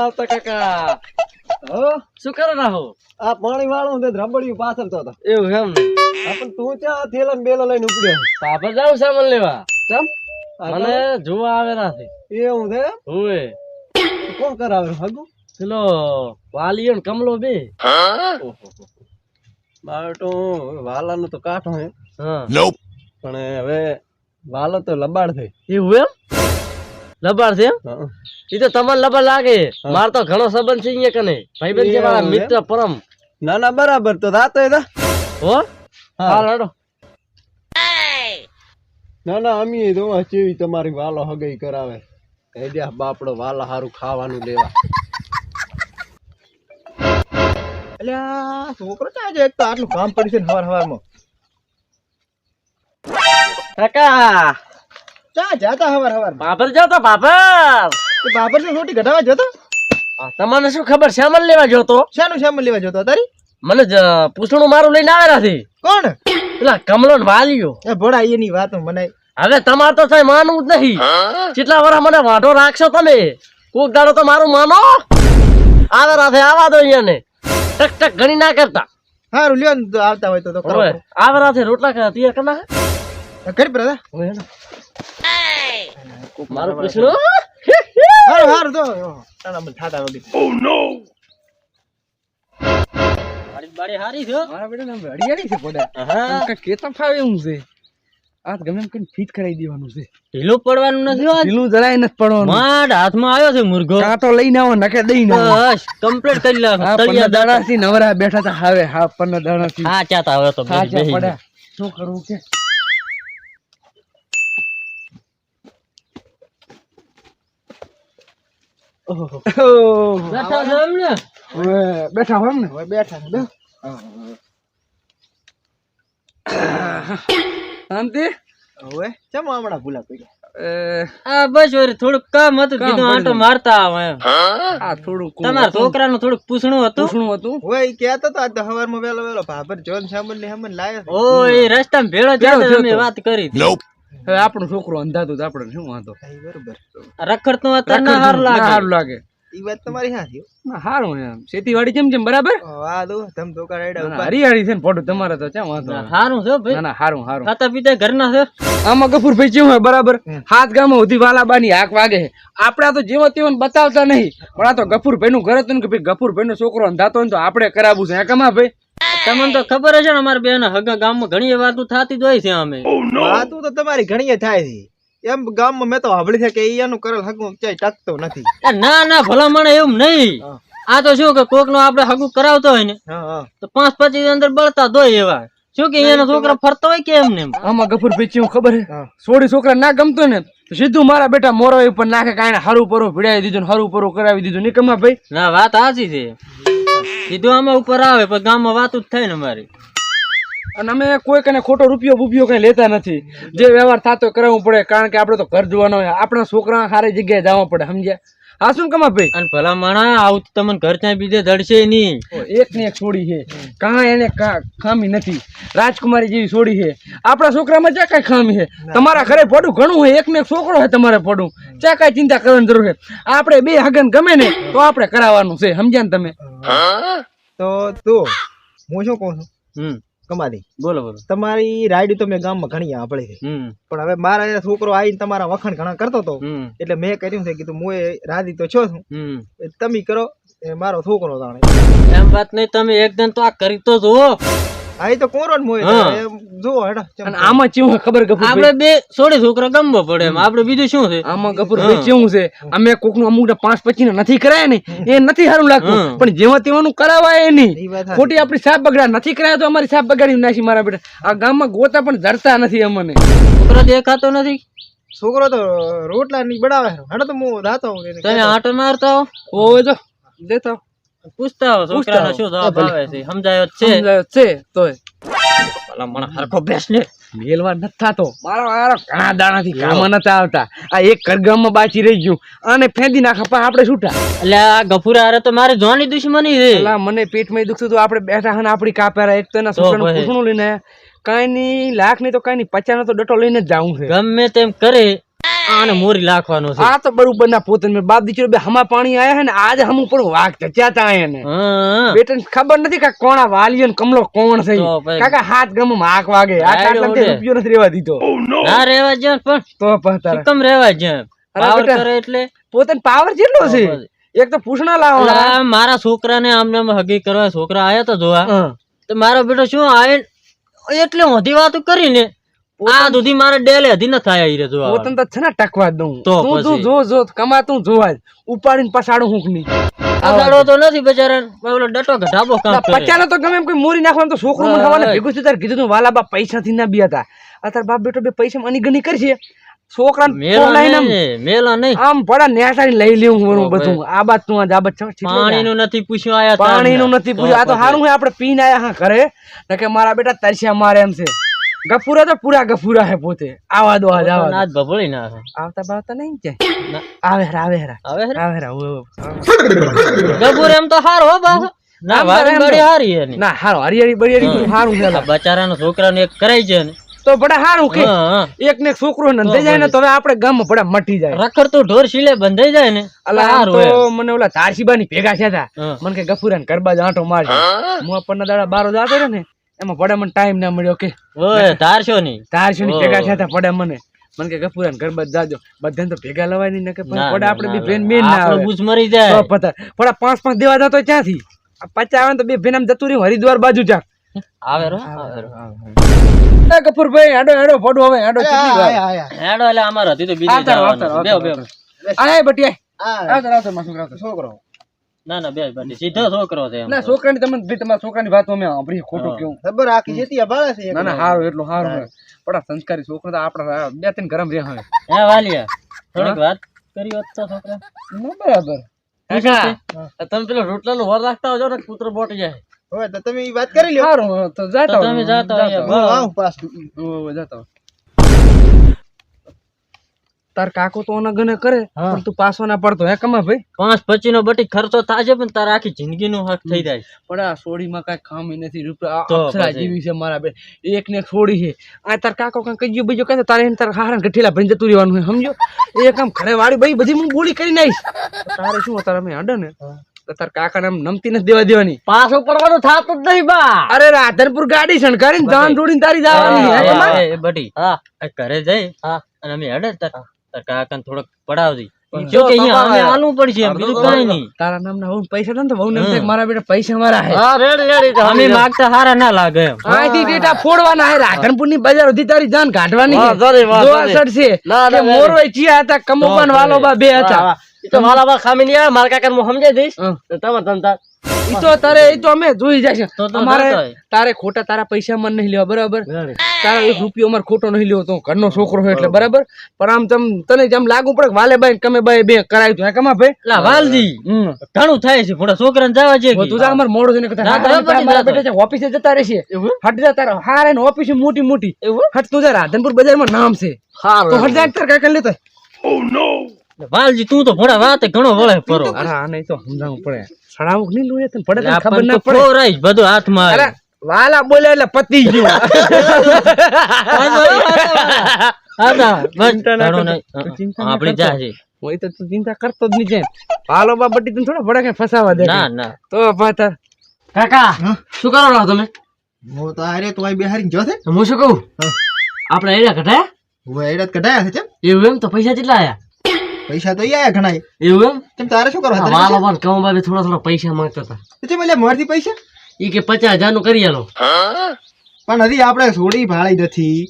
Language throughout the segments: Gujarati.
હો રાવતા કાકા. હો? શું કરો ના આ પાણી વાળું તે રબડિયું પાછળ હતો. એવું એમ ને? આ તું ક્યાં થેલા ને બેલો લઈને ઉપડ્યો. પાપડ જાવ સામાન લેવા. ચમ? મને જોવા આવે નથી. એવું છે હોય કોણ કરાવે? હગુ? પેલો વાલીઓ ને કમલો બે. બાટો વાલાનું તો કાઠો હે. હા. પણ હવે વાલો તો લબાડ થઈ એવું એમ? લબાડ છે એ તો તમને લબર લાગે. માર તો ઘણો સંબંધ છે અહીંયા કને. ભાઈબંધ છે મારા મિત્ર પરમ. ના ના બરાબર તો રાતો હતા હો? હાલ હાલો. ના ના અમી તો ચેવી તમારી વાલો હગઈ કરાવે. હેડ્યા બાપડો વાલા હારું ખાવાનું લેવા. અલ્યા છોકરો ક્યાં છે એક તો આટલું કામ પડ્યું છે સવાર સવારમાં કાકા! ક્યાં જાતા હવાર હવાર બાબર જાવ તો બાબર બાબર રોટી ઘટાવા જતો તમને શું ખબર શ્યામલ લેવા જોતો શાનું શ્યામલ લેવા જતો તારી? મને પૂછણું મારું લઈને આવેલા છે. કોણ? પેલા કમલો વાલીઓ. એ ભોળા એની વાત મને હવે તમારે તો સાહેબ માનવું જ નહીં. કેટલા વર્ષ મને વાંઢો રાખશો તમે કોક દાડો તો મારું માનો. આવે રાતે આવા દો અહીંયા ટક ટક ગણી ના કરતા. હારું લ્યો આવતા હોય તો આવે રાતે રોટલા તૈયાર કરી કરી હેલો. મારું પ્રશ્ન હારું હારું તો. તાના મને થાતા વગી મારી બાડી હારી છે. મારા બેટા નામ હરિયાળી છે પોડા હા. કેતા ફાવે હું છે. આ તો ગમે એમ કરીને ફીટ કરાવી દેવાનું છે. ઢીલું પડવાનું નથી હો. ઢીલું જરાય નથી પડવાનું. માડ હાથમાં આવ્યો છે મુર્ગો કાંટો લઈને આવો નકે દઈને આવો. બસ કમ્પ્લીટ કરી હા તળિયા દાણા. થી નવરા બેઠા તા હવે. હા પન્ના દાડાથી હા ચાતા હવે તો હા પડ્યા શું કરવું કે? બેઠા છે એમ ને બેઠા હોય એમ ને બેઠા બે શાંતિ? હવે ચમ હમણાં ભૂલા પડ્યા? આ બસ વળી થોડુંક કામ હતું કીધું આંટો મારતા આવો એમ. આ થોડુંક તમારા છોકરાનું થોડુંક પૂછણું હતું? પૂછણું હતું. હોય કહેતો તો આજ તો હવારમાં વેલો વેલો ભાભર જોન સામન ને હમન લાયો. ઓ એ રસ્તામાં ભેળો. વાત કરી. હવે આપણો છોકરો અંધાતો તો આપણે શું વાંધો? હા, બરોબર. રખડતું અત્યારે ના લાગે. સારું લાગે. ઈ વાત તમારી હાથી હો. ના સારું એમ. ખેતીવાડી જેમ જેમ બરાબર? આ દો તમ તો ના, ઉપર. હરિયાળી છે ને ફોટો તમારે તો ક્યાં વાંધો હારું છે ભાઈ. ના સારું હારું ખાતા પીતા ઘરના છે. આમાં ગફુરભાઈ જેવું હોય બરાબર? હાથ ગામમાં ઉધી વાલાબાની હાક વાગે આપડા આપણે તો જેવો તેવો બતાવતા નહીં. પણ આ તો ગફુરભાઈ નું ઘર હતું ને કે ભાઈ ગફુરભાઈ નો છોકરો અંધાતો હોય ને તો આપણે કરાવવું છે. કમા ભાઈ? તમને તો ખબર છે ને અમારા બેન હગા ગામમાં ઘણી વાતો થતી જ હોય છે અમે. વાતો તો તમારી ઘણી થાય છે. એમ ગામમાં મેં તો સાંભળી છે કે એનું કરેલ હગું ક્યાંય ટકતો નથી. ના ના ભલામણ એવું નહીં. આ તો શું કે કોક નો આપડે હગું કરાવતો હોય ને હા હા. તો પાંચ પચીસ અંદર બળતા દોય એવા. શું કે એનો છોકરા ફરતો હોય કે એમને એમ? આમાં ખબર છે? હા. સોડી છોકરા ના ગમતો ને સીધું મારા બેટા મોરો ઉપર નાખે કાંઈ હારું પરું ભીડાવી દીધું હારું હરું પરું કરાવી દીધું. નિકમા કમા ભાઈ? ના વાત સાચી છે. સીધું આમાં ઉપર આવે પણ ગામમાં વાત જ થાય ને અમારી અને અમે કોઈ કને ખોટો રૂપિયો બુપિયો કઈ લેતા નથી. જે વ્યવહાર થતો કરાવવું પડે કારણ કે આપણે તો ઘર જોવાનો હોય. આપણા છોકરા સારી જગ્યાએ જવા પડે સમજ્યા? હા શું કમા ભાઈ? અને ભલા માણા આવું તો તમને ઘર ત્યાં બીજે ધડશે નહીં. એક ને એક છોડી છે. કાં એને ખામી નથી. રાજકુમારી જેવી છોડી છે. આપણા છોકરામાં જ્યાં કાંઈ ખામી છે? તમારા ઘરે પડું ઘણું હોય એક ને એક છોકરો હોય તમારે પડું જ્યાં કાંઈ ચિંતા કરવાની જરૂર છે? આપણે બે હગન ગમે ને તો આપણે કરાવવાનું છે સમજ્યા ને તમે? તો તું હું શું કહું છું? હમ. કમાલી. બોલો બોલો. તમારી રાઈડ તો મેં ગામમાં ઘણી સાંભળી હમ. પણ હવે મારા છોકરો આવીને તમારા વખાણ ઘણા કરતો હતો એટલે મેં કર્યું છે કીધું હું રાજી તો છો છું. તમે કરો એ મારો છોકરો જાણે એમ વાત નહીં તમે એક દિન તો આ કરી તો જુઓ. આ તો કોરો મોય હા. હેડો અને આમાં ચેવું ખબર ગફુર આપડે બે સોળી છોકરો ગમવો પડે એમ. આપડે બીજું શું છે? આમાં ગફુરભાઈ કેવું છે? અમે કોકનું અમુક પાંચ પચીસ નથી કરાય ને એ નથી સારું લાગતું. પણ જેવા તેવાનું કરાવાય નહીં. ખોટી આપણી સાપ બગડા નથી કરાય તો અમારી સાપ બગાડી નાખી મારા બેટા. આ ગામમાં ગોતા પણ ધરતા નથી અમને. છોકરો દેખાતો નથી? છોકરો તો રોટલા ની બડાવે હેડો તો હું રાતો આટો મારતા હોય તો જો દેતા પૂછતા હો છોકરાનો શું જવાબ આવે છે? સમજાયો છે? સમજાયો છે તોય. ભલા મને હરખો બેસ ને. મેલવા નથી થતો. મારો મારો ઘણા દાણાથી કામ નતા આવતા. આ એક કરગામમાં બાચી રહી ગયું. અને ફેંદી નાખા પણ આપણે છૂટા. એટલે આ ગફુરા હારે તો મારે જોની દુશ્મની છે. એટલે મને પેટમાં દુખતું હતું આપણે બેઠા હન આપણી કાપેરા. એક તો એના તો છોકરાનું પૂછણું લઈને. કાંઈ નહીં લાખની તો કાંઈ નહીં પચાસ તો ડટો લઈને જ જાવું છે. ગમે તેમ કરે આને મોરી લાખવાનો છે. આ તો બરોબર ના પોતે મેં બાપ દીકરો બે હમા પાણી આયા હે ને આજ હમ ઉપર વાઘ ચચ્યા તા આયા ને? બેટન ખબર નથી કે કોણા વાલીઓ ને કમલો કોણ છે કાકા હાથ ગમ માક વાગે. આ કાટલા તે રૂપિયો નથી રેવા દીધો. ના રેવા જ પણ. તો પહતા કમ રેવા જ પાવર. કરે એટલે? પોતન પાવર જેટલો છે. એક તો પૂછણા લાવો એટલે આ મારા છોકરાને આમને આમ હગી કરવા છોકરા આયા તો જોવા. તો મારો બેટો શું આયે? એટલે હોધી વાતો કરીને આ દુધી મારે ડેલે હધી ન થાય રે જોવા પોતન તો છે ને ટકવા દઉં. તું તું જો જો કમા તું જોવા ઉપાડીને પસાડું હુંકની પગાડો તો નથી બચારા ઓલો ડટો ઘટાબો કામ કરે. પચાનો તો ગમે એમ કોઈ મોરી નાખવાનું તો છોકરો મને હવાને ભેગું છે તાર કીધું તું વાલા બા પૈસા થી ના બી હતા. અત્યારે બાપ બેટો બે પૈસા મની ગની કરશે. છોકરાને મેલો નહીં મેલો નહીં. આમ પડા નેસાડી લઈ લેવું બધું. આ બાત તું આજ આ બાદ પાણી નું નથી પૂછ્યું આયા પાણી નું. નથી પૂછ્યું. આ તો સારું હે આપણે પીને આયા હા ઘરે. નકે મારા બેટા તરસ્યા મારે એમ છે. ગફુરા તો પૂરા ગફુરા હે પોતે. આવા દો આજ આવા આજ ભભળી નાખે આવતા બાવતા નહીં કે? આવે હરા આવે હરા આવે હરા આવે હરા ઉવે. એમ તો હારો હો બા. ના તો વારી તો. બડી હારી હે ના હારું હરિયાળી બરિયાળી બધું હારું છે. બચારાનો છોકરાને એક કરાઈ છે ને. તો બડા હારું કે. એક ને એક છોકરો નંદાઈ જાય ને તો હવે આપણે ગામ બડા મટી જાય. રખડતું ઢોર શીલે બંધાઈ જાય ને. અલા તો મને ઓલા તારસીબાની ભેગા થયા. મને કે ગફુરાને ગરબા જ આંટો મારજો. હું. આપણને દાડા બારો જાતો ને એમાં પડે મને ટાઈમ ના મળ્યો કે ઓય ધારશો નહીં તારસીની ઓહ. ભેગા થયા હતા પડે મને. મને કે કપૂર ઘર બધા જાજો. બધાને તો ભેગા લવાય નહીં કે ના, પડે આપણે બી બેન મેન ના આવે. મરી જાય. પતા પડે પાંચ પાંચ દેવા જતો ક્યાંથી? આ પચાસ આવે ને તો બે બેન આમ જતું રહ્યું હરિદ્વાર બાજુ જા. આવે રો આવે. રો. એ ગફુરભાઈ હેડો હેડો પડો હવે હેડો હેડો એટલે અમાર હતી તો બીજી. આય બટિયા. આવતા આવતા મારા છોકરો ના ના બે ભાઈ સીધો છોકરો છે ના છોકરાની તમે તમારા છોકરાની વાત અમે સાંભળી ખોટું કેવું. ખબર આખી જેતી ભાળે છે ના ના હારું એટલું સારું. પણ આ સંસ્કારી છોકરો તો આપણા બે ત્રણ ગરમ રહ્યા હવે હે વાલિયા થોડીક વાત કરી હોત તો છોકરા. ના બરાબર. કાકા? તમે પેલો રોટલાનો વર રાખતા હોજો ને કૂતરો બોટી જાય. હવે તો તમે વાત કરી લ્યો. હારું તો જાતા તમે જાતા હું. આવું પાછું. હોય જાતા હોય તાર કાકો તો અનગને કરે પણ તું પાછો ના પડતો હે કમા ભાઈ? પાંચ પચી નો બટી ખર્ચો થાશે પણ તારા આખી જિંદગી નો હક થઈ જાય. પણ આ સોડીમાં કઈ ખામી નથી રૂપિયા અક્ષરા જીવી છે મારા બે. એક ને છોડી છે. આ તાર કાકો કઈ કઈ બીજો કહે તારે એને તારા હારણ ગઠેલા ભરી જતું રહેવાનું હોય સમજો? એ કામ ઘરે વાળી ભાઈ બધી હું બોલી કરી આવીશ તારે શું તારે અમે અડે ને? તાર કાકા આમ નમતી નથી દેવા દેવાની. પાછો પડવાનું થાતું જ નહીં બા. અરે રાધનપુર ગાડી શણકારીને ધાન જોડીને તારી જવાની હે બટી હા. ઘરે જઈ અને અમે હેડે તાર તાર કાકાને થોડોક પડાવજી. જો કે અહીંયા અમે આલવું પડશે એમ, બીજું કાંઈ નહીં. તારા નામના વહુ પૈસા ને તો વહુ ને એમ થાય કે મારા બેટા પૈસા મારા હે. હા રેડી રેડી અમે માગતા હારા ના લાગે એમ. અહીંથી ડેટા ફોડવાના હે રાધનપુરની બજાર સુધી તારી જાન કાઢવાની છે. sorry, વાહ, જોવા sorry. સડશે ના, ના, કે ના, મોરવાઈ ચિયા હતા કમોબાન વાલો બા બે હતા. તો ખામી નહીં આવે મારા કાકાને હું સમજાઈ દઈશ. તમે તમ ઈ તો તારે ઈ તો અમે જોઈ જશે. અમારે તારે ખોટા તારા પૈસા મને નહીં લેવા બરાબર? તારા એક રૂપિયો અમારે ખોટો નહીં લેવો તો ઘરનો છોકરો હોય એટલે બરાબર. પણ આમ તમ તને જેમ લાગુ પડે વાલે બાઈ ને કમે બાઈ બે કરાવી દો કમા ભાઈ? લા વાલજી. ઘણું થાય છે થોડા છોકરાને જવા છે તું જા અમારે મોડું થઈને ના, ના, બેટા છે, ઓફિસે જતા રહેશે? હટ જા તારા હારે ને ઓફિસ મોટી મોટી? હટ તું જા રાધનપુર બજારમાં નામ છે. તો હટ જા તાર કાકા લેતો વાલજી તું તો ભોળા વાતે ઘણો વળે પરો અરે આ નહીં તો સમજાવવું પડે. સડાવું નહીં લોહી તને પડે ખબર ના પડે. ખોરાઈશ બધું હાથમાં. અરે વાલા બોલે એટલે પતી ગયું. આપણી. જા છે હું તો તું ચિંતા કરતો જ નહીં જેમ. બા બટી તને થોડા ભડકે ફસાવા દે. ના ના. તો પાછા કાકા શું કરો રહો તમે? હું તો આરે તો આ બિહારી જો છે. હું શું કહું? આપણે એડા કઢાયા? હું એડા કઢાયા છે એવું એમ? તો પૈસા કેટલા આયા? પૈસા તો આયા ઘણા એવું એમ? ચમ તારે શું કરવા? મારો પણ વાલ બાબે થોડા થોડા પૈસા માંગતા હતા. ચમ એટલે મોરથી પૈસા? ઈ કે પચાસ હજારનું કરી આલો. પણ હજી આપણે સોડી ભાળી નથી.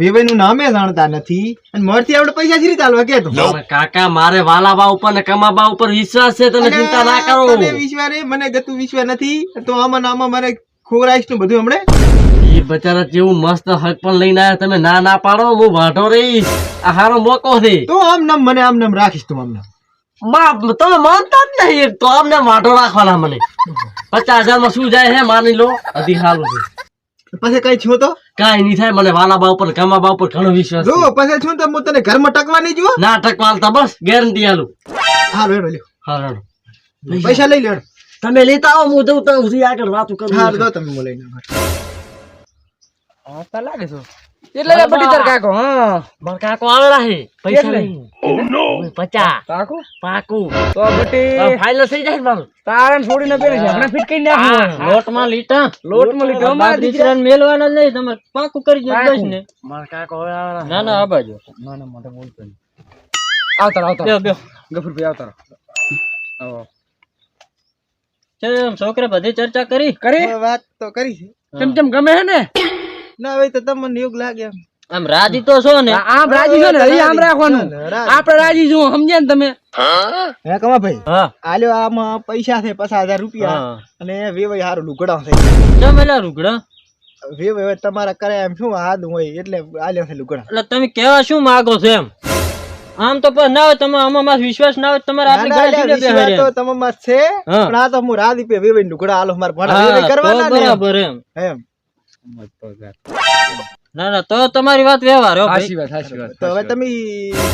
વેવાઈ નું નામે જાણતા નથી. અને મોરથી આપણે પૈસા જીરી ચાલવા કે તો? કાકા મારે વાલાબા ઉપર ને કમાબા ઉપર વિશ્વાસ છે તમે ચિંતા ના કરો. તને વિશ્વાસ મને ગતું વિશ્વાસ નથી. તો આમાં નામાં મને મારે ખોરાઈશનું બધું હમણે? એ બચારા જેવું મસ્ત હક પણ લઈને આવ્યા તમે ના ના પાડો હું વાઢો રહીશ. આ હારો મોકો છે. તો આમ નામ મને આમ નામ રાખીશ તું આમ નામ. તમે માનતા જ નહીં તો આમને વાઢો રાખવાના મને. પચાસ હજારમાં શું જાય હે માની લો. હજી હાલ છે. પછી કઈ છું તો? કાંઈ નહીં થાય મને વાલા બા ઉપર કમાબા ઉપર ઘણો વિશ્વાસ જો પછી છું તો હું તને ઘરમાં ટકવા નહીં જુઓ? ના ટકવાલતા બસ ગેરંટી આલું. હા રેડો લ્યો. હા રેડો. પૈસા લઈ લેડો તમે લેતા આવો હું જઉં તો આગળ વાતો કરું હા તમે લઈને. હા તો લાગે છો. એટલે લે બટી તાર કાકો હા. મારા કાકો આવે રાહી પૈસા એટલે? લઈને. ઓય, પચા કાકો? પાકુ. તો બટી ફાઇલ થઈ જાય ને મારું તારણ છોડીને પહેરે છે આપણે ફિટ કરી નાખવું લોટમાં લીટા. લોટમાં લીધો અમારા દીકરા મેલવાના જ નહીં તમે પાકું કરી દો દસ ને. માર કાકો હવે આવવાના. ના ના આ બાજુ. ના ના મોઢે બોલતો નહીં આવતા આવતા બે. બે ગફુરભાઈ આવતા રહો. આવો. ચલ છોકરા બધી ચર્ચા કરી. કરી? વાત તો કરી છે. તેમ તેમ ગમે હે ને. ના હવે તો તમને યોગ લાગે. આમ રાજી તો છો ને? આમ રાજી છો ને? હજી આમ રાખવાનું. આપણે રાજી છું સમજે ને તમે? હે કમા ભાઈ આલ્યો આમાં પૈસા છે પચાસ હજાર રૂપિયા. અને વેવાય હારું લુગડા છે. ચમ એલા લુગડા? વેવાય તમારા કરે એમ શું હાથ હોય એટલે આલ્યો છે લુગડા. એટલે તમે કેવા શું માગો છો એમ? આમ તો પણ ના હોય તમે આમાં માસ વિશ્વાસ ના હોય તો તમારે આપણી ગાડી અલ્યા, સીધે હરે? તો તો માસ છે પણ આ તો હું રાદી પે વેવાય લુગડા આલો માર ભણા કરવાના ને એમ. એમ. એમ ના ના તો તમારી વાત વ્યવહાર સાચી વાત સાચી વાત તો હવે તમે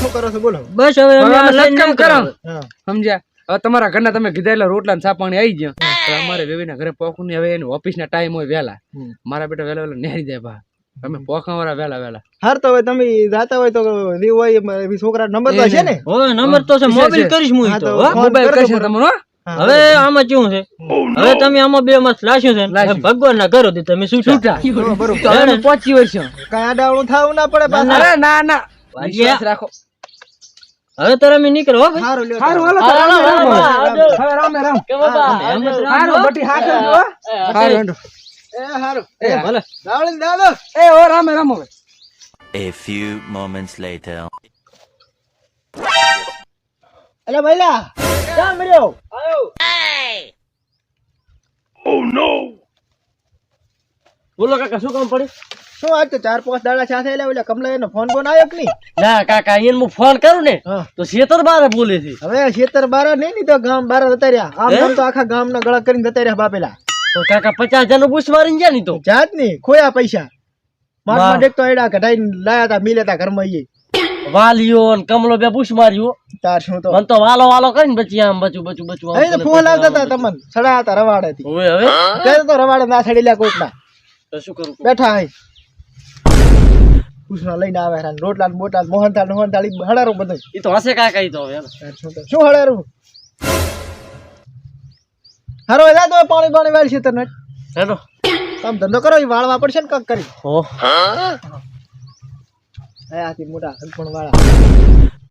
શું કરો છો? બોલો. બસ હવે અમે હવે આ અમે લઈને સત્કામ નીકળો. કરો. સમજ્યા? હવે તમારા ઘરના તમે કીધા રોટલા ને સાપાણી આવી ગયા. તો અમારે વેવીના ઘરે પોખું ને હવે એની ઓફિસ ના ટાઈમ હોય વહેલા. મારા બેટા વેલા વેલા નેહરી જાય બા તમે પોખા વાળા વેલા વેલા હાર તો હવે તમે જાતા હોય તો વેવાઈ હોય છોકરા નંબર તો છે ને? હો નંબર તો છે મોબાઈલ કરીશ હું તો મોબાઈલ કરશે મને. હવે આમાં કેવું છે? હવે તમે આમાં બે માસ લાશ્યું છે ભગવાન ના કરો તમે શું છૂટા. પહોંચી વર્ષ કાંઈ આડાવણું થાવું ના પડે અરે ના ના. રાખો. હવે તો નીકળો. હાલો રામે. હવે કે બાબા, બટી હેંડો. એ હારું. એ. ભલે. દાવળી દાદો. એ ઓ રામે રામ હવે. A few moments later. અલા ભઈલા, ક્યાં મળ્યો? બોલો કાકા શું કામ પડ્યું? શું આજ તો ચાર પાંચ દાડા સાથે એટલે કમલા એનો ફોન બોન આવ્યો કે નહીં? ના કાકા એને હું ફોન કરું ને તો શેતર બારે બોલે છે. હવે શેતર બારા નહીં ની તો ગામ બારે જતા રહ્યા. આમ તો આખા ગામ ના ગળા કરીને જતા રહ્યા બાપેલા. તો કાકા પચાસ હજારનું બુશ મારીને ગયા ની તો? જાતની ખોયા પૈસા. મારા માટે તો એડા કઢાઈ લાયા તા મિલે તા ઘરમાં ઈ વાલીઓ ને કમલો બે બુશ માર્યો તાર શું તો? મને તો વાલો વાલો કરીને બચી આમ બચું બચું બચું આમ તો ફોન આવતા હતા તમને. સડા હતા રવાડે થી. હવે હવે? ત્યારે તો રવાડે ના સડી લ્યા કોઈક ના તો શું કરું? બેઠા હે કુસના લઈને આવે હેરાન. રોટલા ને બોટલા મોહનથાળ મોહનથાળ ઈ હડારો બધું. તો હશે કાકા ઈ તો હવે શું હડારું હારો એલા તો પાણી પાણી વાળી છે તને. હેલો. આમ ધંધો કરો ઈ વાળવા પડશે ને કંઈક કરી. હો હે? આથી મોટા હલપણ વાળા